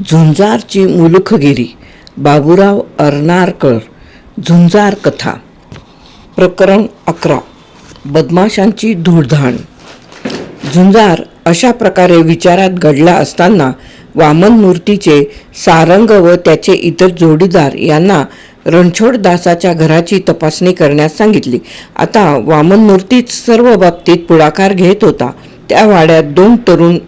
झुंजारची मुलुखगिरी बाबुराव अर्नारकर झुंजार कथा. प्रकरण अकरा. बदमाशांची धूळधाण. झुंजार अशा प्रकारे विचारात घडला असताना वामन मूर्तीचे सारंग व त्याचे इतर जोडीदार यांना रणछोडदासाच्या घराची तपासणी करण्यास सांगितली. आता वामन मूर्तीच सर्व बाबतीत पुढाकार घेत होता. त्या वाड्यात दोन तरुण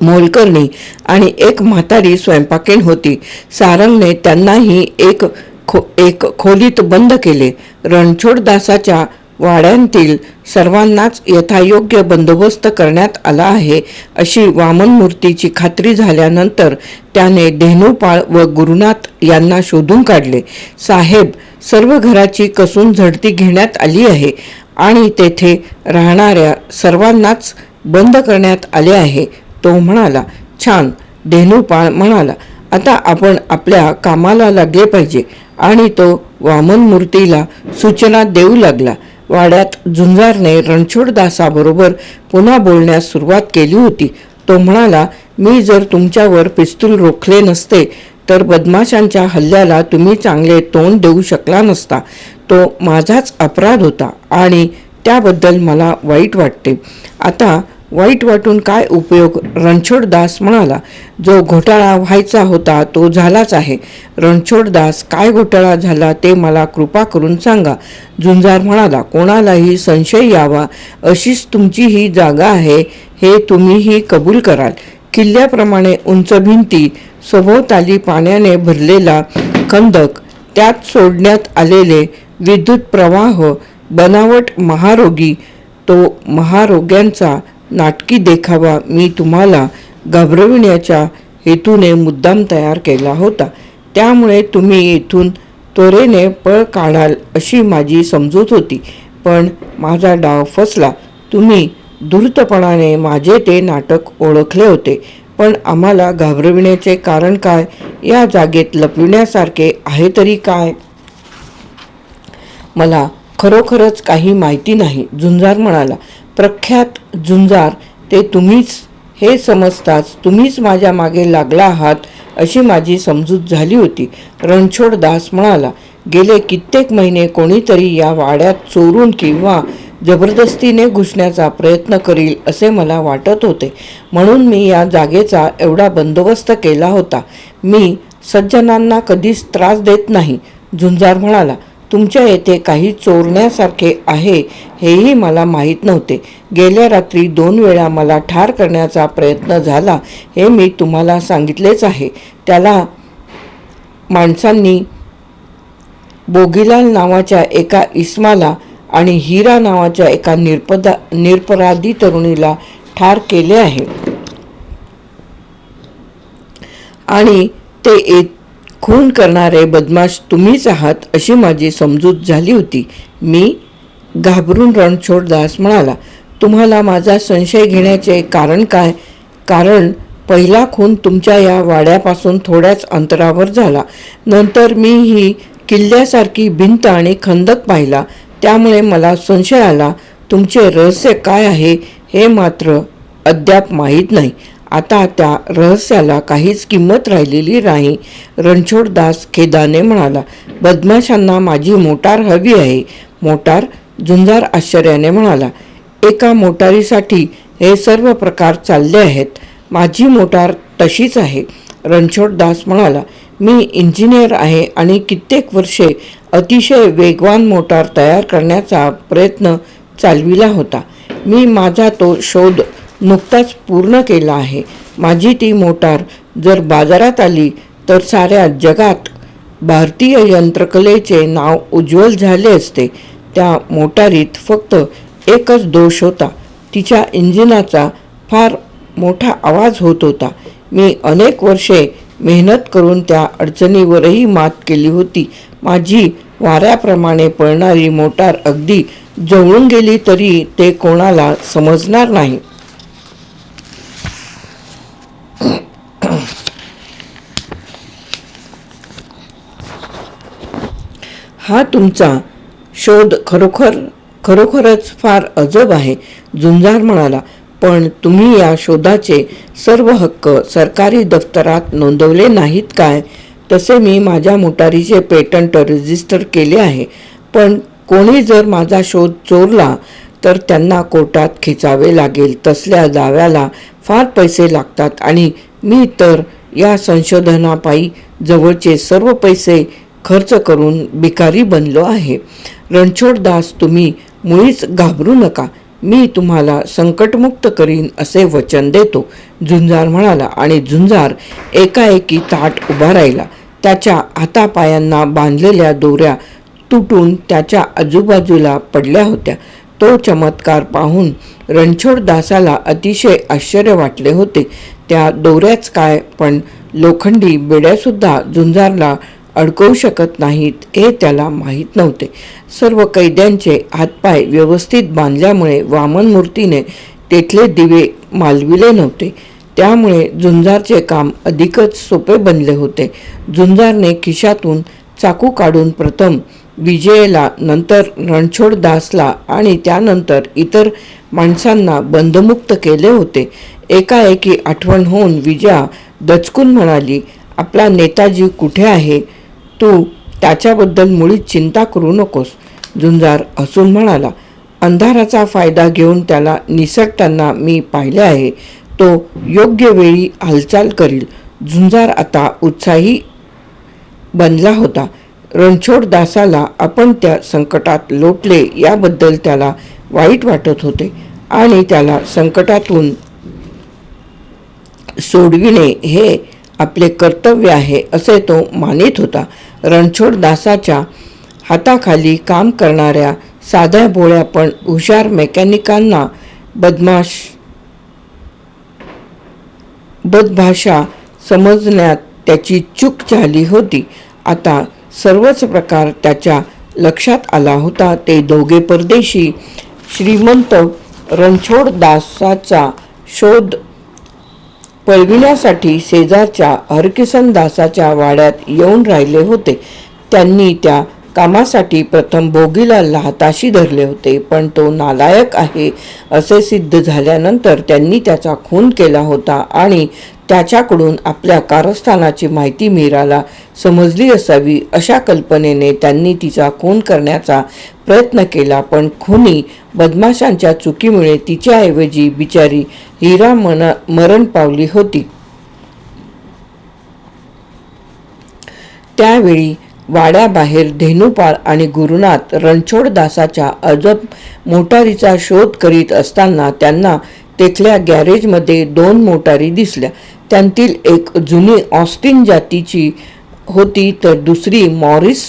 मोलकर्णी आणि एक म्हातारी स्वयंपाकीण होती. सारंगने त्यांनाही एक खो एक खोलीत बंद केले. रणछोडदासाच्या वाड्यांतील सर्वांनाच यथायोग्य बंदोबस्त करण्यात आला आहे अशी वामन मूर्तीची खात्री झाल्यानंतर त्याने धेनुपाळ व गुरुनाथ यांना शोधून काढले. साहेब सर्व घराची कसून झडती घेण्यात आली आहे आणि तेथे राहणाऱ्या सर्वांनाच बंद करण्यात आले आहे. तो म्हणाला छान धेनुपाळ म्हणाला आता आपण आपल्या कामाला लागले पाहिजे. आणि तो वामन मूर्तीला सूचना देऊ लागला. वाड्यात झुंजारने रणछोडदासाबरोबर पुन्हा बोलण्यास सुरुवात केली होती. तो म्हणाला मी जर तुमच्यावर पिस्तूल रोखले नसते तर बदमाशांच्या हल्ल्याला तुम्ही चांगले तोंड देऊ शकला नसता. तो माझाच अपराध होता आणि त्याबद्दल मला वाईट वाटते. आता वाईट वाटून काय उपयोग? रणछोडदास म्हणाला जो घोटाळा व्हायचा होता तो झालाच आहे. रणछोडदास काय घोटाळा झाला ते मला कृपा करून सांगा. झुंजार म्हणाला कोणालाही संशय यावा. अशीच तुमची ही जागा आहे हे तुम्हीही कबूल कराल. किल्ल्याप्रमाणे उंच भिंती सभोवताली पाण्याने भरलेला खंदक त्यात सोडण्यात आलेले विद्युत प्रवाह बनावट महारोगी तो महारोग्यांचा नाटकी देखावा मी तुम्हाला घाबरविण्याच्या हेतूने मुद्दाम तयार केला होता. त्यामुळे तुम्ही इथून त्वरेने पळ काढाल अशी माझी समजूत होती. पण माझा डाव फसला. तुम्ही धूर्तपणाने माझे ते नाटक ओळखले होते. पण आम्हाला घाबरविण्याचे कारण काय? या जागेत लपविण्यासारखे आहे तरी काय? मला खरोखरच काही माहिती नाही झुंजार म्हणाला. प्रख्यात झुंजार ते तुम्हीच हे समजताच तुम्हीच माझ्या मागे लागला आहात अशी माझी समजूत झाली होती. रणछोड दास म्हणाला गेले कित्येक महिने कोणीतरी या वाड्यात चोरून किंवा जबरदस्तीने घुसण्याचा प्रयत्न करील असे मला वाटत होते. म्हणून मी या जागेचा एवढा बंदोबस्त केला होता. मी सज्जनांना कधीच त्रास देत नाही. झुंजार म्हणाला तुमच्या येथे काही चोरण्यासारखे आहे हेही मला माहीत नव्हते. गेल्या रात्री दोन वेळा मला ठार करण्याचा प्रयत्न झाला हे मी तुम्हाला सांगितलेच आहे. त्याला माणसांनी बोगीलाल नावाच्या एका इस्माला आणि हिरा नावाच्या एका निरपदा निरपराधी तरुणीला ठार केले आहे. आणि ते ए खून करणारे बदमाश तुम्हीच आहात अशी माझी समजूत झाली होती. मी घाबरून रणछोडदास म्हणाला तुम्हाला माझा संशय घेण्याचे कारण काय? कारण पहिला खून तुमच्या या वाड्यापासून थोड्याच अंतरावर झाला. नंतर मी ही किल्ल्यासारखी भिंत आणि खंदक पाहिला. त्यामुळे मला संशय आला तुमचे रहस्य काय आहे हे मात्र अद्याप माहीत नाही. आता त्या रहस्याला काहीच किंमत राहिलेली नाही. रणछोडदास खेदाने म्हणाला बदमाशांना माझी मोटार हवी आहे. मोटार झुंजार आश्चर्याने म्हणाला एका मोटारीसाठी हे सर्व प्रकार चालले आहेत. माझी मोटार तशीच आहे. रणछोडदास म्हणाला मी इंजिनियर आहे आणि कित्येक वर्षे अतिशय वेगवान मोटार तयार करण्याचा प्रयत्न चालविला होता. मी माझा तो शोध नुकताच पूर्ण केला आहे. माझी ती मोटार जर बाजारात आली तर साऱ्या जगात भारतीय यंत्रकलेचे नाव उज्ज्वल झाले असते. त्या मोटारीत फक्त एकच दोष होता. तिच्या इंजिनाचा फार मोठा आवाज होत होता. मी अनेक वर्षे मेहनत करून त्या अडचणीवरही मात केली होती. माझी वाऱ्याप्रमाणे पळणारी मोटार अगदी जळून गेली तरी ते कोणाला समजणार नाही. हा तुमचा शोध खरोखर खरोखरच फार अजब आहे झुंजार म्हणाला. पण तुम्ही या शोधाचे सर्व हक्क सरकारी दफ्तरात नोंदवले नाहीत काय? तसे मी माझ्या मोटारीचे पेटंट रजिस्टर केले आहे. पण कोणी जर माझा शोध चोरला तर त्यांना कोर्टात खेचावे लागेल. तसल्या दाव्याला फार पैसे लागतात आणि मी तर या संशोधनापायी जवळचे सर्व पैसे खर्च करून भिकारी बनलो आहे. रणछोडदास तुम्ही मुळीच घाबरू नका. मी तुम्हाला संकटमुक्त करीन असे वचन देतो. झुंजार म्हणाला आणि झुंजार एकाएकी ताट उभा राहिला. त्याच्या हातापायांना बांधलेल्या दोऱ्या तुटून त्याच्या आजूबाजूला पडल्या होत्या. तो चमत्कार पाहून रणछोडदासाला अतिशय आश्चर्य वाटले होते. त्या दोऱ्याच काय पण लोखंडी बेड्यासुद्धा झुंजारला अडकवू शकत नाहीत हे त्याला माहीत नव्हते. सर्व कैद्यांचे हातपाय व्यवस्थित बांधल्यामुळे वामन मूर्तीने तेथले दिवे मालविले नव्हते. त्यामुळे झुंजारचे काम अधिकच सोपे बनले होते. झुंजारने खिशातून चाकू काढून प्रथम विजयला नंतर रणछोडदासला आणि त्यानंतर इतर माणसांना बंधमुक्त केले होते. एकाएकी आठवण होऊन विजया दचकून म्हणाली आपला नेताजी कुठे आहे? तू त्याच्याबद्दल मुळीच चिंता करू नकोस झुंजार हसून म्हणाला. अंधाराचा फायदा घेऊन त्याला निसटताना मी पाहिले आहे तो योग्य वेळी हालचाल करील. झुंजार आता उत्साही बनला होता. रणछोड दासाला आपण त्या संकटात लोटले याबद्दल त्याला वाईट वाटत होते आणि त्याला संकटातून सोडविणे हे आपले कर्तव्य आहे असे तो मानित होता. रणछोड दासाच्या हाताखाली काम करणाऱ्या साध्या भोळ्या पण हुशार मेकॅनिकांना बदमाश बदभाषा समजण्यात त्याची चूक झाली होती. आता सर्वच प्रकार त्याच्या लक्षात आला होता. ते दोघे परदेशी श्रीमंत रणछोड दासाचा शोध पळविण्यासाठी शेजारच्या हरकिसन दासाच्या वाड्यात येऊन राहिले होते. त्यांनी त्या कामासाठी प्रथम भोगीला हाताशी धरले होते पण तो नालायक आहे असे सिद्ध झाल्यानंतर त्यांनी त्याचा खून केला होता आणि त्याच्याकडून आपल्या कारस्थानाची माहिती मीराला समजली असावी अशा कल्पनेने त्यांनी तिचा खून करण्याचा प्रयत्न केला. पण खुनी बदमाशांच्या चुकीमुळे तिच्याऐवजी बिचारी हिरा मन मरण पावली होती. त्यावेळी वाड्याबाहेर धेनुपाळ आणि गुरुनाथ रणछोड दासाच्या अजब मोटारीचा शोध करीत असताना त्यांना तेथल्या गॅरेजमध्ये दोन मोटारी दिसल्या. त्यांतील एक जुनी ऑस्टिन जातीची होती तर दुसरी मॉरिस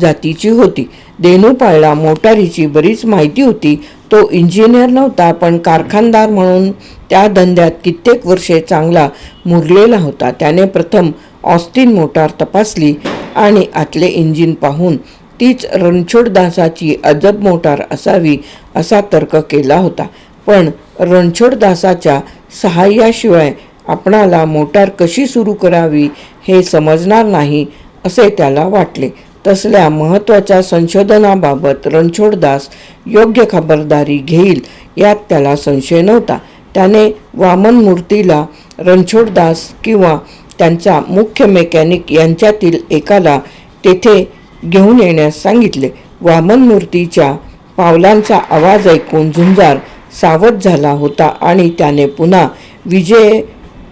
जातीची होती. देनुपाळला मोटारीची बरीच माहिती होती. तो इंजिनियर नव्हता पण कारखानदार म्हणून त्या धंद्यात कित्येक वर्षे चांगला मुरलेला होता. त्याने प्रथम ऑस्टिन मोटार तपासली. आणि आतले इंजिन पाहून तीच रणछोडदासाची अजब मोटार असावी असा तर्क केला होता. पण रणछोडदासाच्या सहाय्याशिवाय आपणाला मोटार कशी सुरू करावी हे समजणार नाही असे त्याला वाटले. तसल्या महत्त्वाच्या संशोधनाबाबत रणछोडदास योग्य खबरदारी घेईल यात त्याला संशय नव्हता. त्याने वामन मूर्तीला रणछोडदास किंवा त्यांचा मुख्य मेकॅनिक यांच्यातील एकाला तेथे घेऊन येण्यास सांगितले. वामन मूर्तीच्या पावलांचा आवाज ऐकून झुंजार सावध झाला होता आणि त्याने पुन्हा विजय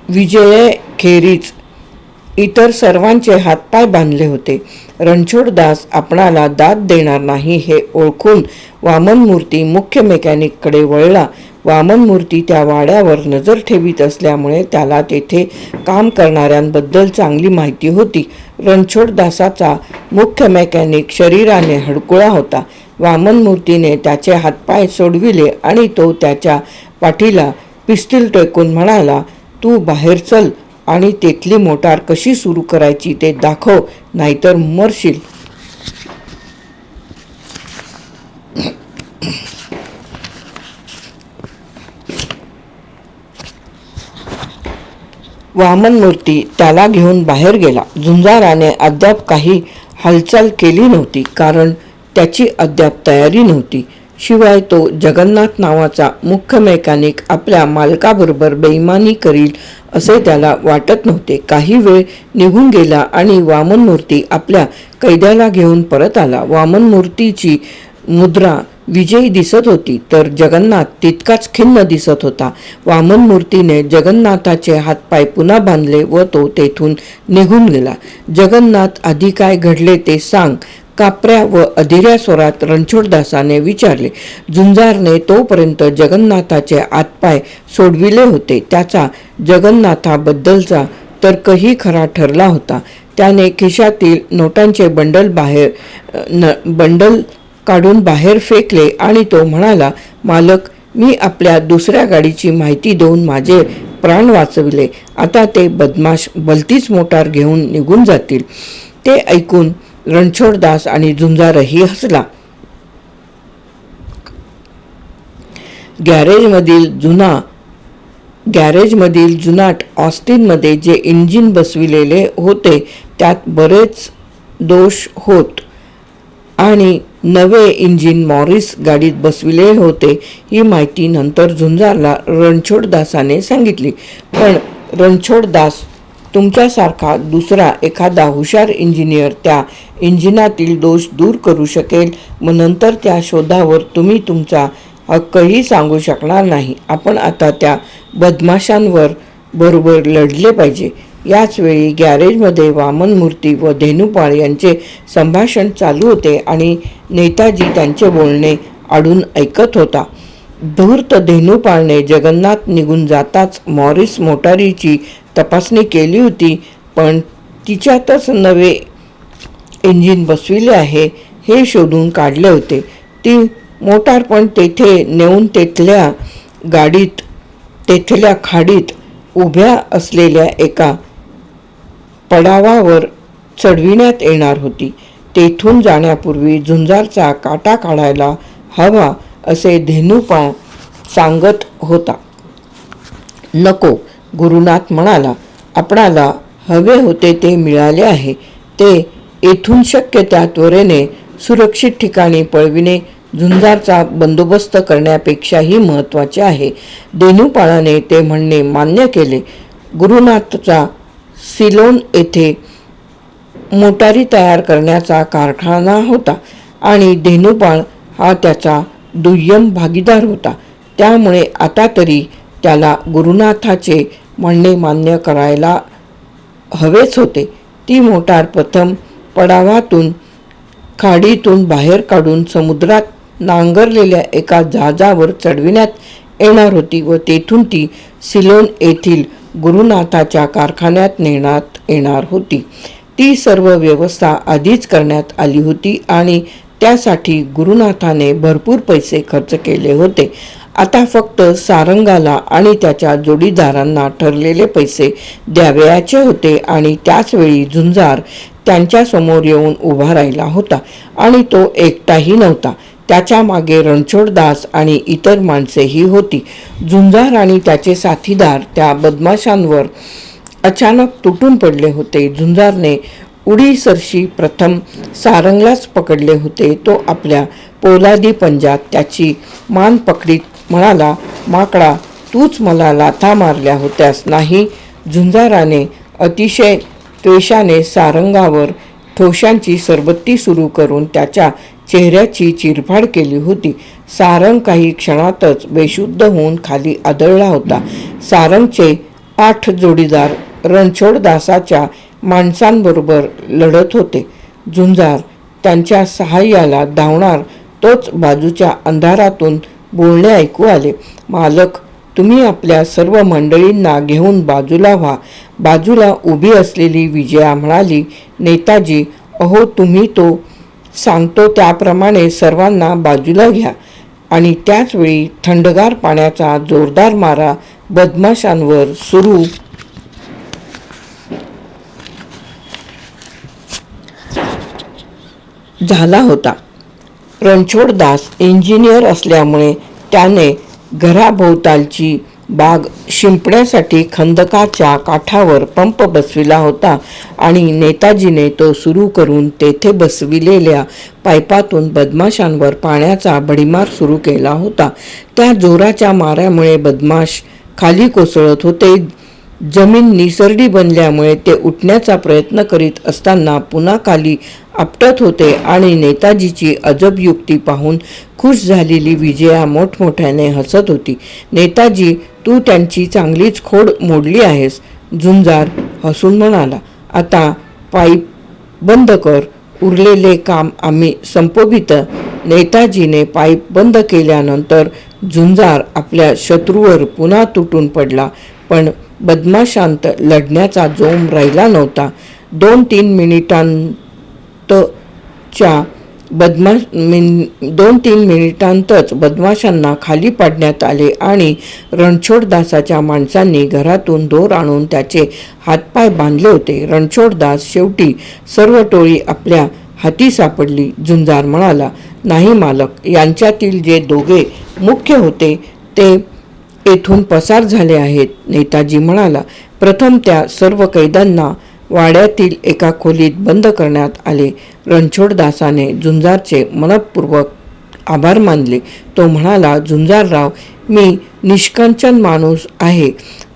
विजयखेरीज इतर सर्वांचे हातपाय बांधले होते. रणछोडदास आपणाला दाद देणार नाही हे ओळखून वामन मूर्ती मुख्य मेकॅनिककडे वळला. वामन मूर्ती त्या वाड्यावर नजर ठेवीत असल्यामुळे त्याला तेथे काम करणाऱ्यांबद्दल चांगली माहिती होती. रणछोडदासाचा मुख्य मेकॅनिक शरीराने हडकुळा होता. वामन मूर्तीने त्याचे हातपाय सोडविले आणि तो त्याच्या पाठीला पिस्तील टेकून म्हणाला तू बाहेर चल आणि तेथली मोटार कशी सुरू करायची ते दाखव नाहीतर मरशील. वामन मूर्ती त्याला घेऊन बाहेर गेला. झुंजाराने अद्याप काही हालचाल केली नव्हती कारण त्याची अद्याप तयारी नव्हती. शिवाय तो जगन्नाथ नावाचा मुख्य मेकॅनिक आपल्या मालकाबरोबर बेईमानी करील असे त्याला वाटत नव्हते. काही वेळ निघून गेला आणि वामन मूर्ती आपल्या कैद्याला घेऊन परत आला. वामन मूर्तीची मुद्रा विजयी दिसत होती तर जगन्नाथ तितकाच खिन्न दिसत होता. वामन मूर्तीने जगन्नाथाचे हातपाय पुन्हा बांधले व तो तेथून निघून गेला. जगन्नाथ आधी काय घडले ते सांग कापऱ्या व अधिऱ्या स्वरात रणछोडदासाने विचारले. झुंजारने तोपर्यंत जगन्नाथाचे हातपाय सोडविले होते. त्याचा जगन्नाथाबद्दलचा तर्कही खरा ठरला होता. त्याने खिशातील नोटांचे बंडल बाहेर न बंडल काढून बाहेर फेकले आणि तो म्हणाला मालक मी आपल्या दुसऱ्या गाडीची माहिती देऊन माझे प्राण वाचविले. आता ते बदमाश भलतीच मोटार घेऊन निघून जातील. ते ऐकून रणछोडदास आणि झुंजारही हसला. गॅरेजमधील जुना गॅरेजमधील जुनाट ऑस्टिनमध्ये जे इंजिन बसविलेले होते त्यात बरेच दोष होत आणि नवे इंजिन मॉरिस गाडीत बसविले होते ही माहिती नंतर झुंजारला रणछोडदासाने सांगितली. पण रणछोडदास तुमच्यासारखा दुसरा एखादा हुशार इंजिनियर त्या इंजिनातील दोष दूर करू शकेल मग नंतर त्या शोधावर तुम्ही तुमचा हक्कही सांगू शकणार नाही. आपण आता त्या बदमाशांवर बरोबर लढले पाहिजे. याचवेळी गॅरेजमध्ये वामन मूर्ती व धेनुपाळ यांचे संभाषण चालू होते आणि नेताजी त्यांचे बोलणे आडून ऐकत होता. धूर्त धेनुपाळने जगन्नाथ निघून जाताच मॉरिस मोटारीची तपासणी केली होती पण तिच्यातच नवे इंजिन बसविले आहे हे शोधून काढले होते. ती मोटार पण तेथे नेऊन तेथल्या गाडीत तेथल्या खाडीत उभ्या असलेल्या एका पडावावर चढविण्यात येणार होती. तेथून जाण्यापूर्वी झुंजारचा काटा काढायला हवा असे धेनुपा सांगत होता. नको गुरुनाथ म्हणाला. आपणाला हवे होते ते मिळाले आहे. ते येथून शक्य त्या त्वरेने सुरक्षित ठिकाणी पळविणे झुंजारचा बंदोबस्त करण्यापेक्षाही महत्त्वाचे आहे. देनुपाळाने ते म्हणणे मान्य केले. गुरुनाथचा सिलोन येथे मोटारी तयार करण्याचा कारखाना होता आणि धेनुपाळ हा त्याचा दुय्यम भागीदार होता. त्यामुळे आता तरी त्याला गुरुनाथाचे म्हणणे मान्य करायला हवेच होते. ती मोटार प्रथम पडावातून खाडीतून बाहेर काढून समुद्रात नांगरलेल्या एका जहाजावर चढविण्यात येणार होती व तेथून ती सिलोन येथील गुरुनाथाच्या कारखान्यात नेण्यात येणार होती. ती सर्व व्यवस्था आधीच करण्यात आली होती आणि त्यासाठी गुरुनाथाने भरपूर पैसे खर्च केले होते. आता फक्त सारंगाला आणि त्याच्या जोडीदारांना ठरलेले पैसे द्यावयाचे होते आणि त्याचवेळी झुंजार त्यांच्यासमोर येऊन उभा राहिला होता आणि तो एकटाही नव्हता. त्याच्यामागे रणछोडदास आणि इतर माणसेही होती. झुंजार आणि त्याचे साथीदार त्या बदमाशांवर अचानक तुटून पडले होते. झुंजारने उडी सरशी प्रथम सारंगलाच पकडले होते. तो आपल्या पोलादी पंजात त्याची मान पकडीत म्हणाला माकडा तूच मला लाथा मारल्या होत्यास नाही? झुंजाराने अतिशय त्वेषाने सारंगावर ठोशांची सरबत्ती सुरू करून त्याच्या चेहऱ्याची चिरफाड केली होती. सारंग काही क्षणातच बेशुद्ध होऊन खाली आदळला होता. सारंगचे आठ जोडीदार रणछोडदासाच्या माणसांबरोबर लढत होते. झुंजार त्यांच्या सहाय्याला धावणार तोच बाजूच्या अंधारातून बोलणे ऐकू आले. मालक तुम्ही आपल्या सर्व मंडळींना घेऊन बाजूला व्हा. बाजूला उभी असलेली विजया म्हणाली नेताजी अहो तुम्ही तो सांगतो त्याप्रमाणे सर्वांना बाजूला घ्या आणि त्याचवेळी थंडगार पाण्याचा जोरदार मारा बदमाशांवर सुरू. झाला होता. रणछोडदास इंजिनियर असल्यामुळे त्याने घराभोवतालची बाग शिंपण्यासाठी खंदकाच्या काठावर पंप बसविला होता आणि नेताजीने तो सुरू करून तेथे बसविलेल्या पायपातून बदमाशांवर पाण्याचा भडीमार सुरू केला होता. त्या जोराच्या माऱ्यामुळे बदमाश खाली कोसळत होते. जमीन निसरडी बनल्यामुळे ते उठण्याचा प्रयत्न करीत असताना पुन्हा खाली आपटत होते आणि नेताजीची अजब युक्ती पाहून खुश झालेली विजया मोठमोठ्याने हसत होती. नेताजी तू त्यांची चांगलीच खोड मोडली आहेस झुंजार हसून म्हणाला. आता पाईप बंद कर उरलेले काम आम्ही संपवित. नेताजीने पाईप बंद केल्यानंतर झुंजार आपल्या शत्रूवर पुन्हा तुटून पडला पण बदमाशांत लढण्याचा जोम राहिला नव्हता. दोन तीन मिनिटां च्या बदमाश मिन दोन तीन मिनिटांतच बदमाशांना खाली पाडण्यात आले आणि रणछोडदासाच्या माणसांनी घरातून दोर आणून त्याचे हातपाय बांधले होते. रणछोडदास शेवटी सर्व टोळी आपल्या हाती सापडली. झुंजार म्हणाला नाही मालक यांच्यातील जे दोघे मुख्य होते ते येथून पसार झाले आहेत. नेताजी म्हणाला प्रथम त्या सर्व कैद्यांना वाड्यातील एका खोलीत बंद करण्यात आले. रणछोडदासाने झुंजारचे मनपूर्वक आभार मानले. तो म्हणाला झुंजारराव मी निष्कंचन माणूस आहे.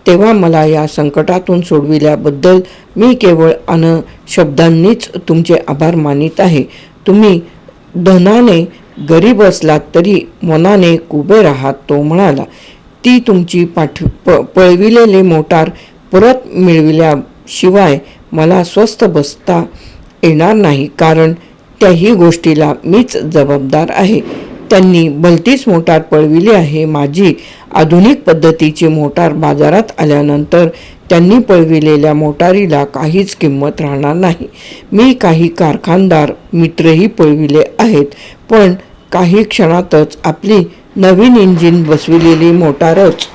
तेव्हा मला या संकटातून सोडविल्याबद्दल मी केवळ अन शब्दांनीच तुमचे आभार मानित आहे. तुम्ही धनाने गरीब असलात तरी मनाने कुबेर आहात तो म्हणाला. ती तुमची पाठ प पळविलेले मोटार परत मिळविल्याशिवाय मला स्वस्थ बसता येणार नाही कारण त्याही गोष्टीला मीच जबाबदार आहे. त्यांनी भलतीच मोटार पळविली आहे. माझी आधुनिक पद्धतीची मोटार बाजारात आल्यानंतर त्यांनी पळविलेल्या मोटारीला काहीच किंमत राहणार नाही. मी काही कारखानदार मित्रही पळविले आहेत पण काही क्षणातच आपली नवीन इंजिन बसविलेली मोटारच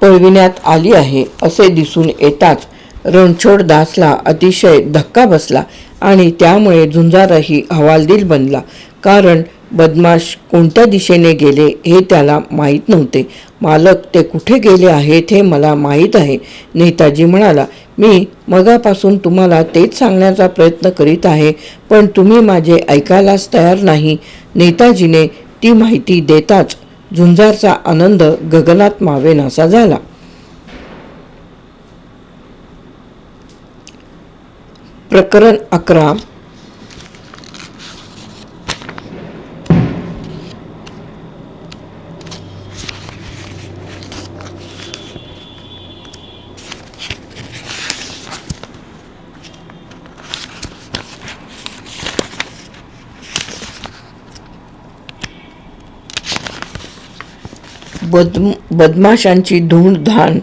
पळविण्यात आली आहे असे दिसून येताच रणछोड दासला अतिशय धक्का बसला आणि त्यामुळे झुंजारही हवालदिल बनला. कारण बदमाश कोणत्या दिशेने गेले हे त्याला माहीत नव्हते. मालक ते कुठे गेले आहेत हे मला माहीत आहे. नेताजी म्हणाला मी मगापासून तुम्हाला तेच सांगण्याचा प्रयत्न करीत आहे पण तुम्ही माझे ऐकायलाच तयार नाही नेताजीने ती माहिती देताच झुंजारचा आनंद गगनात मावेनासा झाला. प्रकरण अकरा. बदम बदमाशांची धूळधाण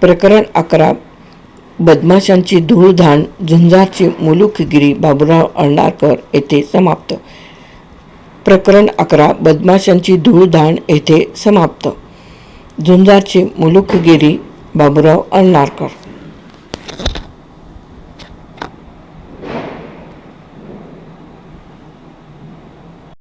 प्रकरण अकरा. बदमाशांची धूळधाण झुंजारची मुलुखगिरी बाबुराव अळणारकर येथे समाप्त. प्रकरण अकरा बदमाशांची धूळधाण येथे समाप्त. झुंजारची मुलुखगिरी बाबुराव अळणारकर